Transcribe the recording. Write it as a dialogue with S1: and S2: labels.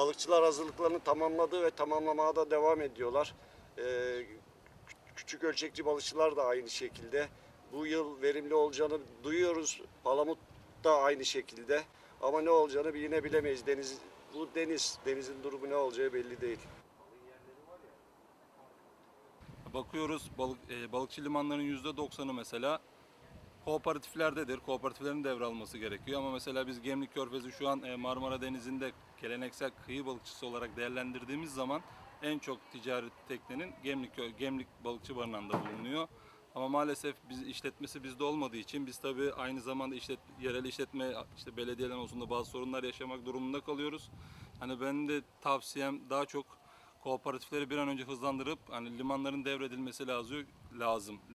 S1: balıkçılar hazırlıklarını tamamladı ve tamamlamaya da devam ediyorlar. Ee, küçük ölçekli balıkçılar da aynı şekilde. Bu yıl verimli olacağını duyuyoruz. Palamut da aynı şekilde. Ama ne olacağını yine bilemeyiz. Deniz bu deniz. Denizin durumu ne olacağı belli değil.
S2: Bakıyoruz balık, e, balıkçı limanların %90'ı mesela kooperatiflerdedir. Kooperatiflerin devralması gerekiyor ama mesela biz Gemlik Körfezi şu an e, Marmara Denizi'nde geleneksel kıyı balıkçısı olarak değerlendirdiğimiz zaman en çok ticari teknenin Gemlik, Gemlik Balıkçı Barınağı'nda bulunuyor. Ama maalesef biz işletmesi bizde olmadığı için biz tabii aynı zamanda işlet, yerel işletme işte belediyeler olsun da bazı sorunlar yaşamak durumunda kalıyoruz. Hani benim de tavsiyem daha çok kooperatifleri bir an önce hızlandırıp hani limanların devredilmesi lazım. lazım.